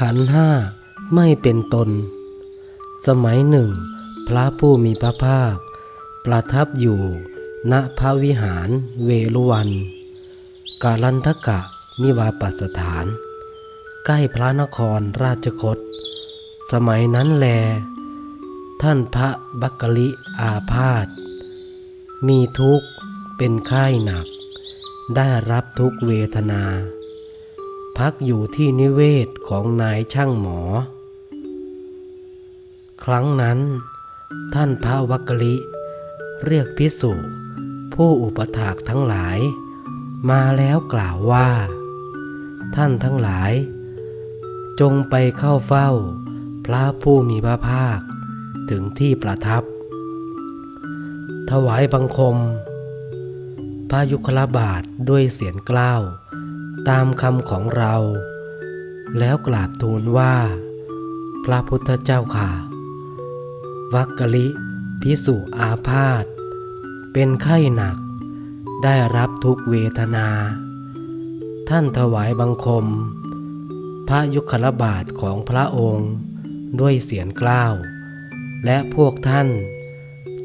ขันห้าไม่เป็นตน สมัยหนึ่ง พระผู้มีพระภาค ประทับอยู่ ณพระวิหารเวลุวันกาลันทกะนิวาปัสถาน ใกล้พระนครราชคตสมัยนั้นแล ท่านพระบักกลิอาพาธมีทุกข์เป็นไข้หนัก ได้รับทุกเวทนา พักอยู่ที่นิเวศของนายช่างหมอ ครั้งนั้น ท่านพระวักกลิ เรียกพิสุผู้อุปถากทั้งหลาย มาแล้วกล่าวว่า ท่านทั้งหลาย จงไปเข้าเฝ้า พระผู้มีพระภาค ถึงที่ประทับ ถวายบังคมพระยุคลบาทด้วยเสียงกล้าว ตามคำของเรา แล้วกราบทูลว่า พระพุทธเจ้าค่ะ วักกะลิพิสุอาพาธเป็นไข้หนัก ได้รับทุกเวทนา ท่านถวายบังคม พระยุคลบาทของพระองค์ด้วยเสียงกล้าว และพวกท่าน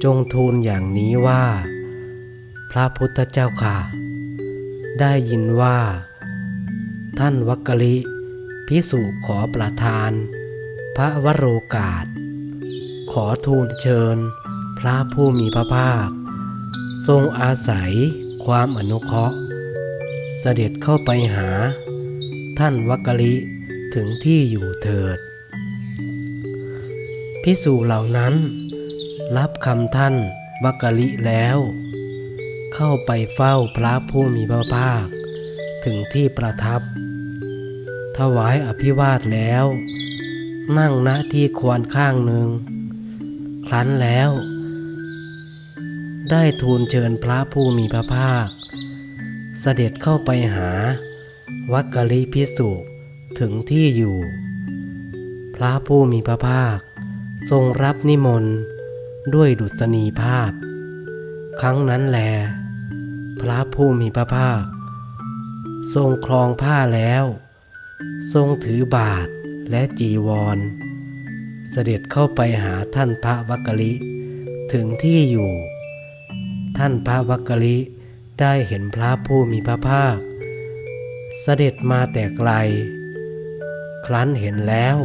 จงทูลอย่างนี้ว่า พระพุทธเจ้าค่ะ ได้ยินว่า ท่านวักกะลิ พิสุขอประทาน พระวโรกาส ขอทูลเชิญ พระผู้มีพระภาค ทรงอาศัยความอนุเคราะห์ เสด็จเข้าไปหา ท่านวักกะลิถึงที่อยู่เถิด พิสูจเหล่านั้น รับคำท่านวักกะลิแล้ว เข้าไปเฝ้าพระผู้มีพระภาค ถึงที่ประทับ ถวายอภิวาทแล้ว นั่งณที่ควรข้างหนึ่ง ครั้นแล้ว ได้ทูลเชิญพระผู้มีพระภาค เสด็จเข้าไปหา วักกะลิพิสุถึงที่อยู่ พระผู้มีพระภาค ทรงรับนิมนต์ด้วยดุษณีภาพ ครั้งนั้นแล พระผู้มีพระภาค ทรงครองผ้าแล้ว ทรงถือบาทและจีวร เสด็จเข้าไปหาท่านพระวักกลิ ถึงที่อยู่ ท่านพระวักกลิได้เห็นพระผู้มีพระภาค เสด็จมาแต่ไกล ครั้นเห็นแล้ว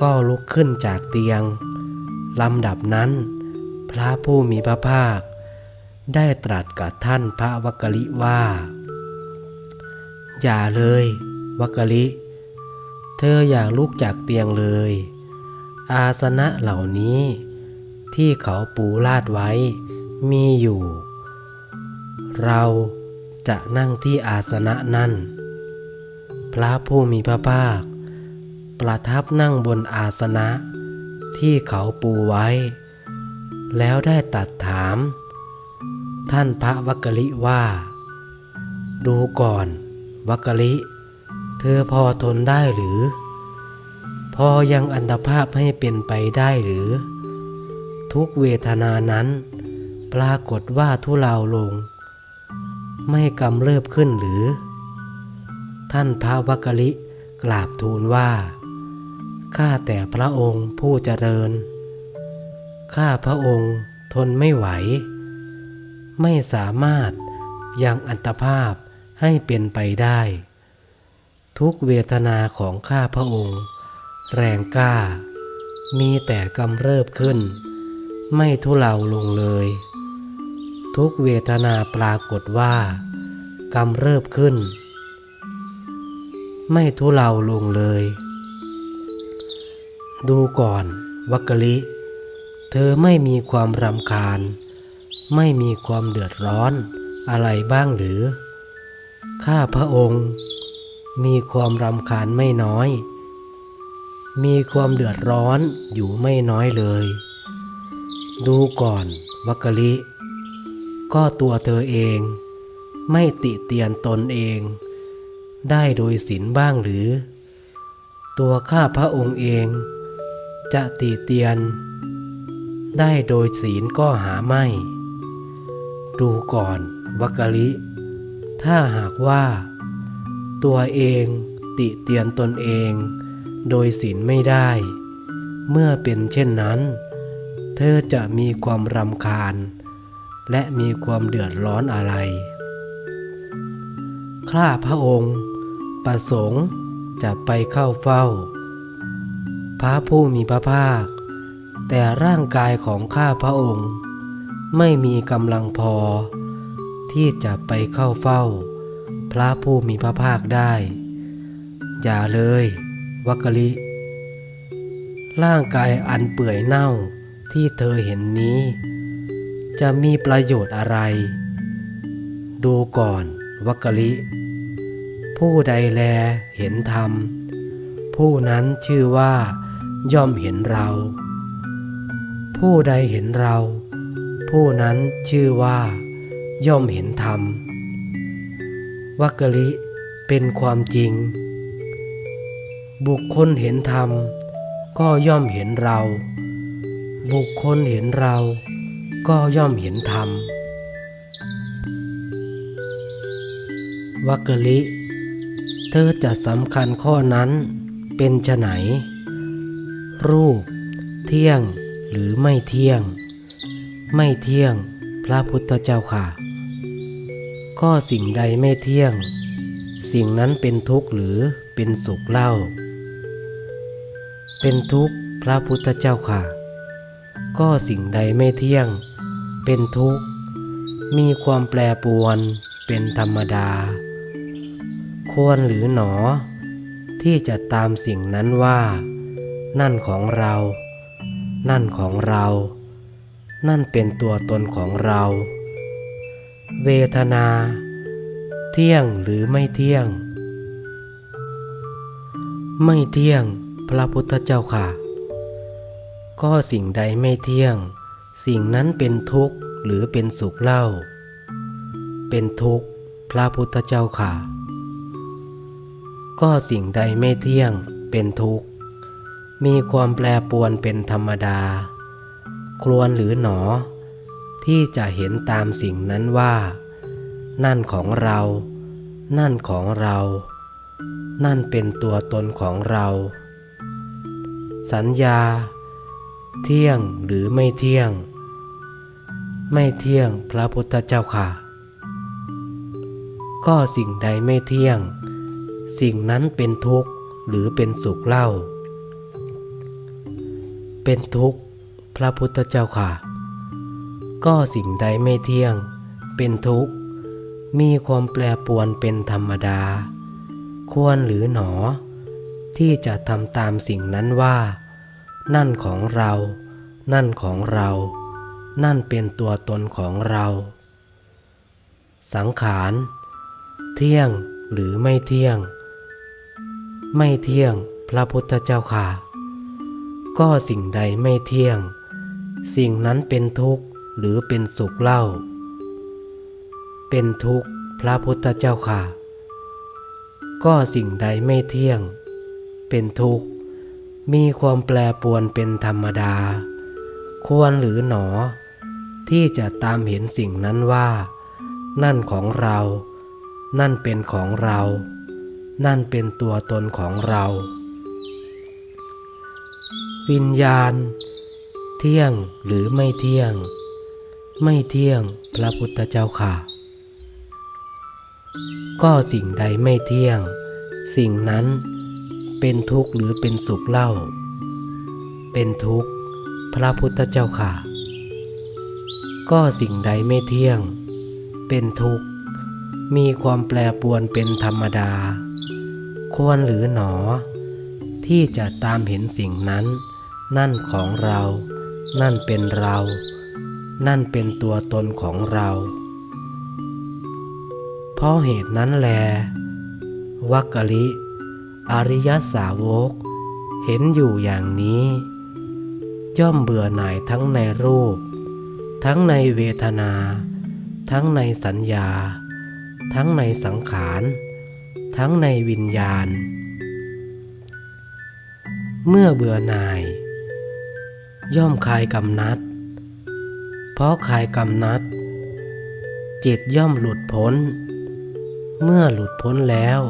ก็ลุกขึ้นจากเตียงลำดับนั้น พระผู้มีพระภาค ได้ตรัสกับท่านพระวักกลิว่า อย่าเลยวักกลิ เธออย่าลุกจากเตียงเลย อาสนะเหล่านี้ ที่เขาปูลาดไว้มีอยู่ เราจะนั่งที่อาสนะนั้นพระผู้มีพระภาค ประทับนั่งบนอาสนะ ที่เขาปูไว้ แล้วได้ตัดถาม ท่านพระวักกลิว่า ดูก่อนวักกลิ อพอทนได้หรือ พอยังอันตภาพให้เป็นไปได้หรือ ทุกเวทนานั้น ปรากฏว่าทุเลาลง ไม่กำเริบขึ้นหรือ ท่านพระวักลิกราบทูลว่าข้าแต่พระองค์ผู้เจริญ ข้าพระองค์ทนไม่ไหว ไม่สามารถยังอันตภาพให้เป็นไปได้ ทุกเวทนาของข้าพระองค์ แรงกล้า มีแต่กำเริบขึ้น ไม่ทุเลาลงเลย ทุกเวทนาปรากฏว่ากำเริบขึ้น ไม่ทุเลาลงเลย ดูก่อนวักกะลิ เธอไม่มีความรำคาญ ไม่มีความเดือดร้อนอะไรบ้างหรือ ข้าพระองค์ มีความรำคาญไม่น้อย มีความเดือดร้อนอยู่ไม่น้อยเลย ดูก่อนวักกะลิ ก็ตัวเธอเอง ไม่ติเตียนตนเอง ได้โดยศีลบ้างหรือ ตัวข้าพระองค์เอง จะติเตียน ได้โดยศีลก็หาไม่ ดูก่อนวักกะลิ ถ้าหากว่า ตัวเองติเตียนตนเอง โดยศีลไม่ได้ เมื่อเป็นเช่นนั้น เธอจะมีความรำคาญ และมีความเดือดร้อนอะไร ข้าพระองค์ ประสงค์จะไปเข้าเฝ้า พระผู้มีพระภาค แต่ร่างกายของข้าพระองค์ ไม่มีกำลังพอที่จะไปเข้าเฝ้า ระผู้มีพระภาคได้ อย่าเลยวักลิ ร่างกายอันเปื่อยเน่าที่เธอเห็นนี้ จะมีประโยชน์อะไร ดูก่อนวักลิ ผู้ใดแลเห็นธรรม ผู้นั้นชื่อว่าย่อมเห็นเรา ผู้ใดเห็นเรา ผู้นั้นชื่อว่า ย่อมเห็นธรรม วักกะลิเป็นความจริง บุคคลเห็นธรรม ก็ย่อมเห็นเรา บุคคลเห็นเรา ก็ย่อมเห็นธรรมวักกะลิ เธอจะสำคัญข้อนั้นเป็นไฉนรูป เที่ยงหรือไม่เที่ยง ไม่เที่ยงพระพุทธเจ้าค่ะ ก็สิ่งใดไม่เที่ยง สิ่งนั้นเป็นทุกข์หรือเป็นสุขเล่า เป็นทุกข์พระพุทธเจ้าค่ะ ก็สิ่งใดไม่เที่ยง เป็นทุกข์ มีความแปรปรวนเป็นธรรมดา ควรหรือหนอ ที่จะตามสิ่งนั้นว่า นั่นของเรา นั่นของเรา นั่นเป็นตัวตนของเรา เวทนา เที่ยงหรือไม่เที่ยง ไม่เที่ยงพระพุทธเจ้าค่ะ ก็สิ่งใดไม่เที่ยง สิ่งนั้นเป็นทุกข์หรือเป็นสุขเล่า เป็นทุกข์พระพุทธเจ้าค่ะ ก็สิ่งใดไม่เที่ยงเป็นทุกข์ มีความแปรปรวนเป็นธรรมดา ควรหรือหนอ ที่จะเห็นตามสิ่งนั้นว่า นั่นของเรา นั่นของเรา นั่นเป็นตัวตนของเรา สัญญา เที่ยงหรือไม่เที่ยง ไม่เที่ยงพระพุทธเจ้าค่ะ ก็สิ่งใดไม่เที่ยง สิ่งนั้นเป็นทุกข์หรือเป็นสุขเล่า เป็นทุกข์พระพุทธเจ้าค่ะ ก็สิ่งใดไม่เที่ยง เป็นทุกข์ มีความแปรปวนเป็นธรรมดา ควรหรือหนอ ที่จะทำตามสิ่งนั้นว่า นั่นของเรา นั่นของเรา นั่นเป็นตัวตนของเรา สังขารเที่ยงหรือไม่เที่ยง ไม่เที่ยงพระพุทธเจ้าค่ะ ก็สิ่งใดไม่เที่ยง สิ่งนั้นเป็นทุกข์ หรือเป็นสุขเล่า เป็นทุกข์พระพุทธเจ้าค่ะ ก็สิ่งใดไม่เที่ยง เป็นทุกข์ มีความแปรปวนเป็นธรรมดา ควรหรือหนอ ที่จะตามเห็นสิ่งนั้นว่า นั่นของเรา นั่นเป็นของเรา นั่นเป็นตัวตนของเรา วิญญาณ เที่ยงหรือไม่เที่ยง ไม่เที่ยงพระพุทธเจ้าค่ะ ก็สิ่งใดไม่เที่ยง สิ่งนั้นเป็นทุกข์หรือเป็นสุขเล่า เป็นทุกข์พระพุทธเจ้าค่ะ ก็สิ่งใดไม่เที่ยง เป็นทุกข์ มีความแปรปวนเป็นธรรมดา ควรหรือหนอ ที่จะตามเห็นสิ่งนั้น นั่นของเรา นั่นเป็นเรา นั่นเป็นตัวตนของเรา เพราะเหตุนั้นแล วักกะลิ อริยสาวก เห็นอยู่อย่างนี้ ย่อมเบื่อหน่ายทั้งในรูป ทั้งในเวทนา ทั้งในสัญญา ทั้งในสังขาร ทั้งในวิญญาณ เมื่อเบื่อหน่าย ย่อมคลายกำนัด เพราะคลายกำนัด จิตย่อมหลุดพ้น เมื่อหลุดพ้นแล้ว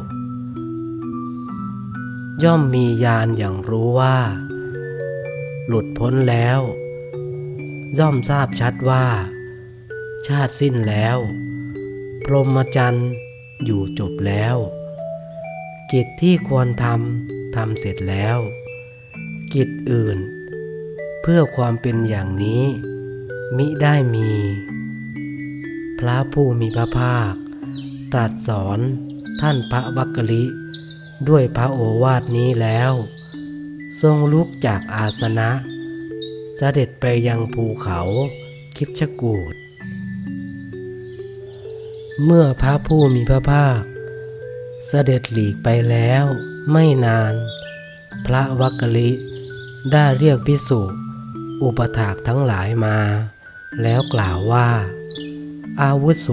ย่อมมีญาณอย่างรู้ว่า หลุดพ้นแล้ว ย่อมทราบชัดว่า ชาติสิ้นแล้ว พรหมจรรย์อยู่จบแล้ว กิจที่ควรทำทำเสร็จแล้ว กิจอื่น เพื่อความเป็นอย่างนี้ มิได้มี พระผู้มีพระภาค ตรัสสอนท่านพระวักกลิ ด้วยพระโอวาทนี้แล้ว ทรงลุกจากอาสนะ เสด็จไปยังภูเขาคิดชกูดเมื่อพระผู้มีพระภาค เสด็จหลีกไปแล้วไม่นาน พระวักกลิได้เรียกพิสุอุปถากทั้งหลายมา แล้วกล่าวว่า อาวุโส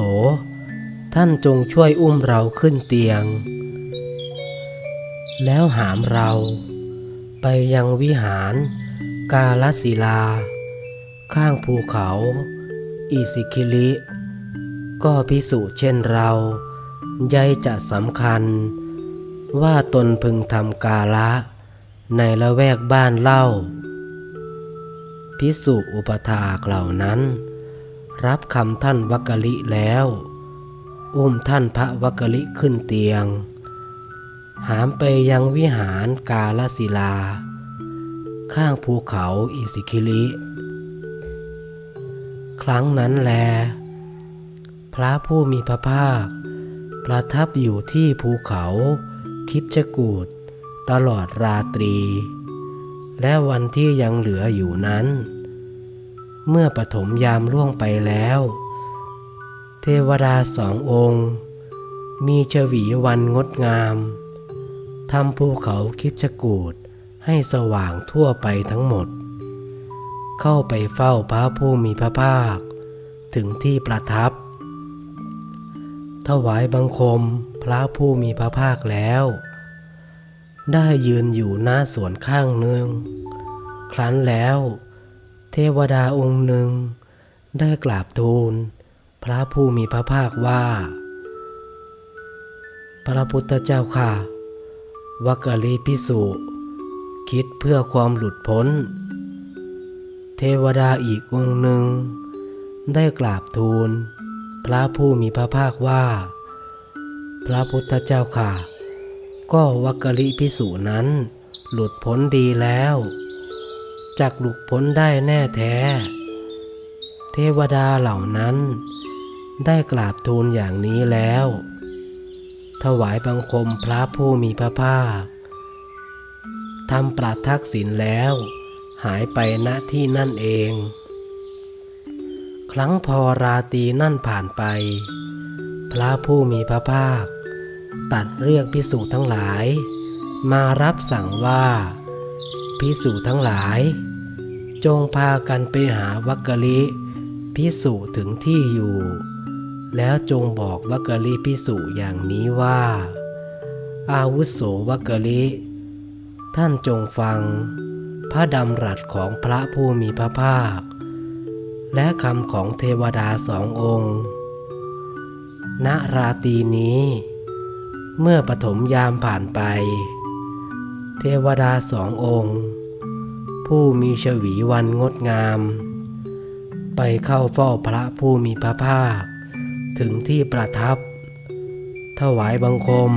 ท่านจงช่วยอุ้มเราขึ้นเตียง แล้วหามเรา ไปยังวิหารกาลศิลา ข้างภูเขา อิสิคิลิ ก็พิสูจน์เช่นเราใยจะสำคัญ ว่าตนพึงทำกาละ ในละแวกบ้านเล่า พิสุอุปถากเหล่านั้น รับคำท่านวักกะลิแล้ว อุ้มท่านพระวักกะลิขึ้นเตียง หามไปยังวิหารกาลศิลา ข้างภูเขาอิสิคิลิครั้งนั้นแล พระผู้มีพระภาค ประทับอยู่ที่ภูเขาคิดจกูดตลอดราตรี และวันที่ยังเหลืออยู่นั้น เมื่อปฐมยามล่วงไปแล้ว เทวดาสององค์ มีชวีวันงดงามทำภูเขาคิดจกูดให้สว่างทั่วไปทั้งหมด เข้าไปเฝ้าพระผู้มีพระภาค ถึงที่ประทับ ถวายบังคมพระผู้มีพระภาคแล้ว ได้ยืนอยู่หน้าสวนข้างหนึ่งครั้นแล้ว เทวดาองค์หนึ่ง ได้กราบทูล พระผู้มีพระภาคว่า พระพุทธเจ้าค่ะวักลีพิสุคิดเพื่อความหลุดพ้น เทวดาอีกองค์หนึ่ง ได้กราบทูล พระผู้มีพระภาคว่า พระพุทธเจ้าค่ะ ก็วักลิพิสุนั้น หลุดพ้นดีแล้ว จักหลุดพ้นได้แน่แท้ เทวดาเหล่านั้น ได้กราบทูลอย่างนี้แล้ว ถวายบังคมพระผู้มีพระภาคทำปราทักษิณแล้ว หายไปณที่นั่นเอง ครั้งพอราตีนั่นผ่านไป พระผู้มีพระภาค ตัดเรียกพิสูจทั้งหลาย มารับสั่งว่า พิสูจทั้งหลาย จงพากันไปหาวักกะลิพิสูจถึงที่อยู่ แล้วจงบอกวักกะลิพิสูจอย่างนี้ว่า อาวุโสวักกะลิ ท่านจงฟัง พระดำรัสของพระผู้มีพระภาค และคำของเทวดาสององค์ ณราตีนี้ เมื่อปฐมยามผ่านไป เทวดาสององค์ ผู้มีชวีวันงดงาม ไปเข้าเฝ้าพระผู้มีพระภาค ถึงที่ประทับ ถวายบังคม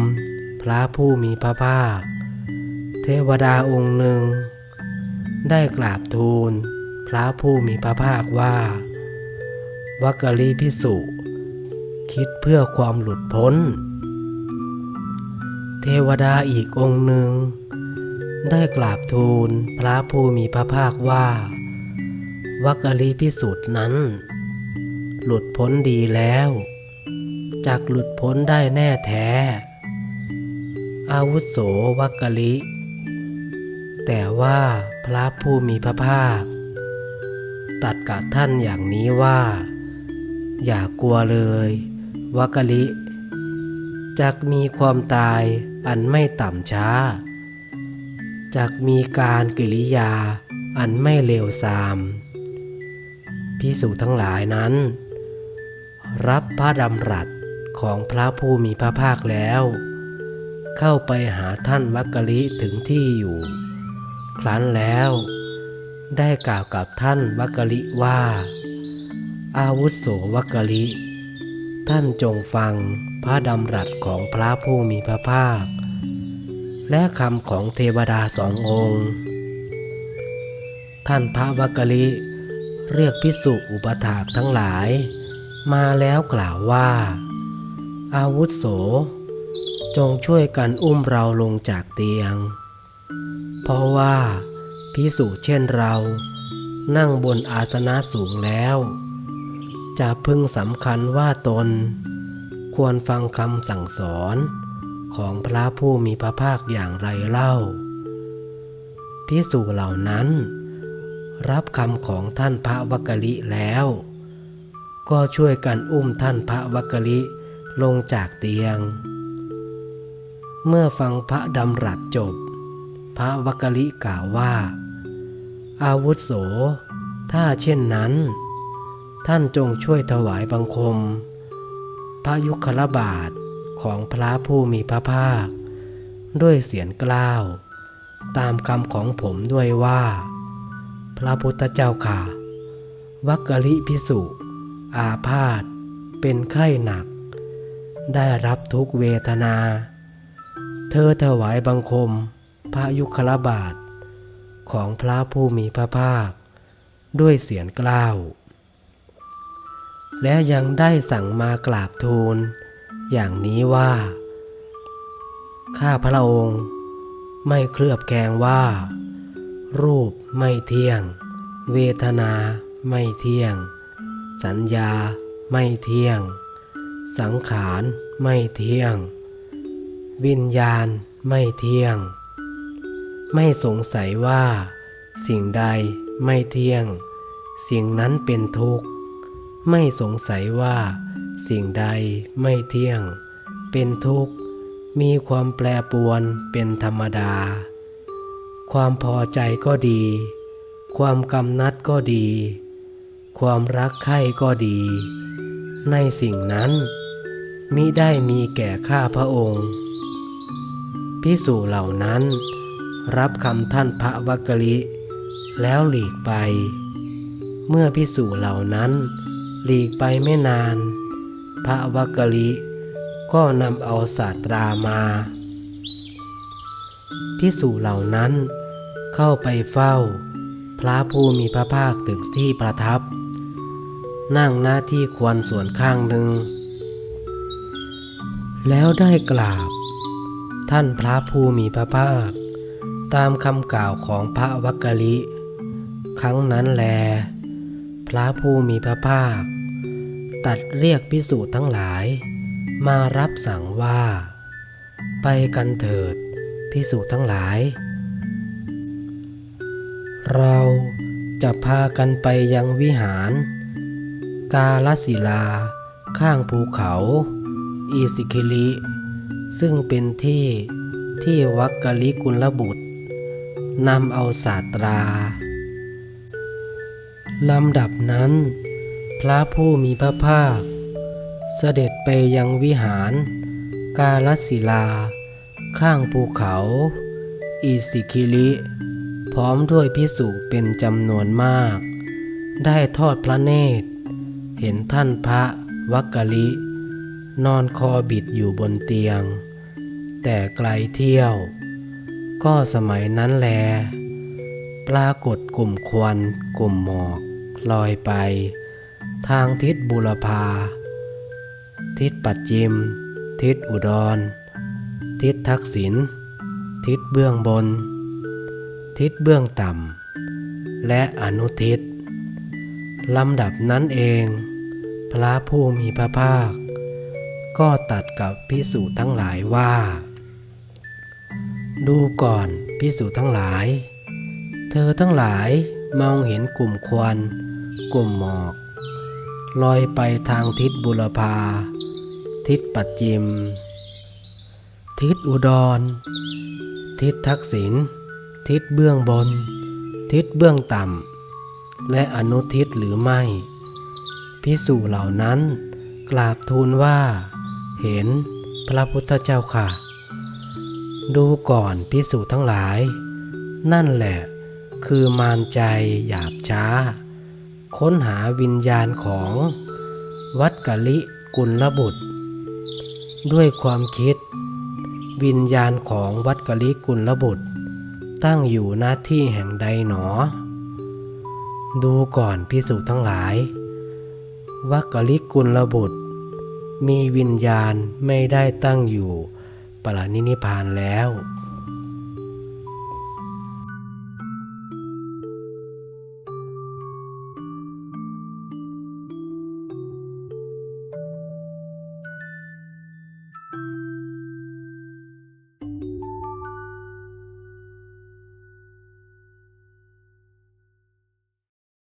พระผู้มีพระภาค เทวดาองค์หนึ่ง ได้กราบทูล พระผู้มีพระภาคว่าวักลีพิสุ คิดเพื่อความหลุดพ้น เทวดาอีกองค์หนึ่ง ได้กราบทูลพระผู้มีพระภาคว่าวักกะลีพิสุทธ์นั้น หลุดพ้นดีแล้วจักหลุดพ้นได้แน่แท้ อาวุโสวักกะลิ แต่ว่าพระผู้มีพระภาค ตัดกับท่านอย่างนี้ว่า อย่ากลัวเลยวักกะลิจักมีความตายอันไม่ต่ำช้า จักมีการกิริยาอันไม่เลวทราม พิสูจทั้งหลายนั้น รับพระดำรัสของพระผู้มีพระภาคแล้ว เข้าไปหาท่านวักกะลิถึงที่อยู่ ครั้นแล้ว ได้กล่าวกับท่านวักกะลิว่า อาวุโสวักกะลิ ท่านจงฟังพระดำรัสของพระผู้มีพระภาค และคำของเทวดาสององค์ ท่านพระวักลิเรียกพิสุอุปถากทั้งหลาย มาแล้วกล่าวว่า อาวุโส จงช่วยกันอุ้มเราลงจากเตียง เพราะว่าพิสุเช่นเรา นั่งบนอาสนะสูงแล้ว จะพึงสำคัญว่าตน ควรฟังคำสั่งสอน ของพระผู้มีพระภาคอย่างไรเล่า พิสุเหล่านั้น รับคำของท่านพระวักกลิแล้ว ก็ช่วยกันอุ้มท่านพระวักกลิลงจากเตียง เมื่อฟังพระดำรัสจบ พระวักกลิกล่าวว่า อาวุโส ถ้าเช่นนั้น ท่านจงช่วยถวายบังคม พระยุคลบาท ของพระผู้มีพระภาค ด้วยเสียงกล้าว ตามคำของผมด้วยว่า พระพุทธเจ้าค่ะ วักกะลิพิสุ อาพาธเป็นไข้หนัก ได้รับทุกเวทนา เธอถวายบังคมพระยุคลบาท ของพระผู้มีพระภาค ด้วยเสียงกล้าวและยังได้สั่งมากราบทูล อย่างนี้ว่า ข้าพระองค์ไม่เคลือบแคลงว่า รูปไม่เที่ยง เวทนาไม่เที่ยง สัญญาไม่เที่ยง สังขารไม่เที่ยง วิญญาณไม่เที่ยง ไม่สงสัยว่า สิ่งใดไม่เที่ยง สิ่งนั้นเป็นทุกข์ ไม่สงสัยว่า สิ่งใดไม่เที่ยง เป็นทุกข์ มีความแปรปรวนเป็นธรรมดา ความพอใจก็ดี ความกำนัดก็ดี ความรักใคร่ก็ดี ในสิ่งนั้นมิได้มีแก่ข้าพระองค์ พิสูจเหล่านั้น รับคำท่านพระวักกะลิแล้วหลีกไป เมื่อพิสูจเหล่านั้น หลีกไปไม่นาน พระวักกะลิก็นำเอาศาสตรามาพิสูจเหล่านั้นเข้าไปเฝ้า พระผู้มีพระภาคถึงที่ประทับ นั่งหน้าที่ควรส่วนข้างหนึ่ง แล้วได้กราบ ท่านพระผู้มีพระภาค ตามคำกล่าวของพระวักกะลิครั้งนั้นแล พระผู้มีพระภาค ตัดเรียกพิสูจน์ทั้งหลาย มารับสั่งว่า ไปกันเถิดพิสูจน์ทั้งหลาย เราจะพากันไปยังวิหาร กาลศิลา ข้างภูเขา อีสิคิลิ ซึ่งเป็นที่ที่วักกะลิกุลบุตรนำเอาศาสตราลำดับนั้น พระผู้มีพระภาค เสด็จไปยังวิหาร กาลศิลา ข้างภูเขาอีสิคิลิ พร้อมด้วยพิสุเป็นจำนวนมาก ได้ทอดพระเนตร เห็นท่านพระวักกะลิ นอนคอบิดอยู่บนเตียง แต่ไกลเที่ยว ก็สมัยนั้นแล ปรากฏกลุ่มควันกลุ่มหมอกลอยไป ทางทิศบุรพา ทิศปัจจิม ทิศอุดร ทิศทักษิณ ทิศเบื้องบน ทิศเบื้องต่ำ และอนุทิศลำดับนั้นเอง พระผู้มีพระภาค ก็ตัดกับพิสูจทั้งหลายว่า ดูก่อนพิสูจทั้งหลาย เธอทั้งหลายมองเห็นกลุ่มควัน กลุ่มหมอก ลอยไปทางทิศบุรพา ทิศปัจจิม ทิศอุดร ทิศทักษิณ ทิศเบื้องบน ทิศเบื้องต่ำ และอนุทิศหรือไม่ พิสูจเหล่านั้น กราบทูลว่า เห็นพระพุทธเจ้าค่ะ ดูก่อนพิสุทั้งหลาย นั่นแหละ คือมารใจหยาบช้า ค้นหาวิญญาณของวัดกะลิกุลบุตร ด้วยความคิด วิญญาณของวัดกะลิกุลบุตร ตั้งอยู่หน้าที่แห่งใดหนอ ดูก่อนพิสุทั้งหลาย วัดกะลิกุลบุตร มีวิญญาณไม่ได้ตั้งอยู่ปรนินิพพานแล้ว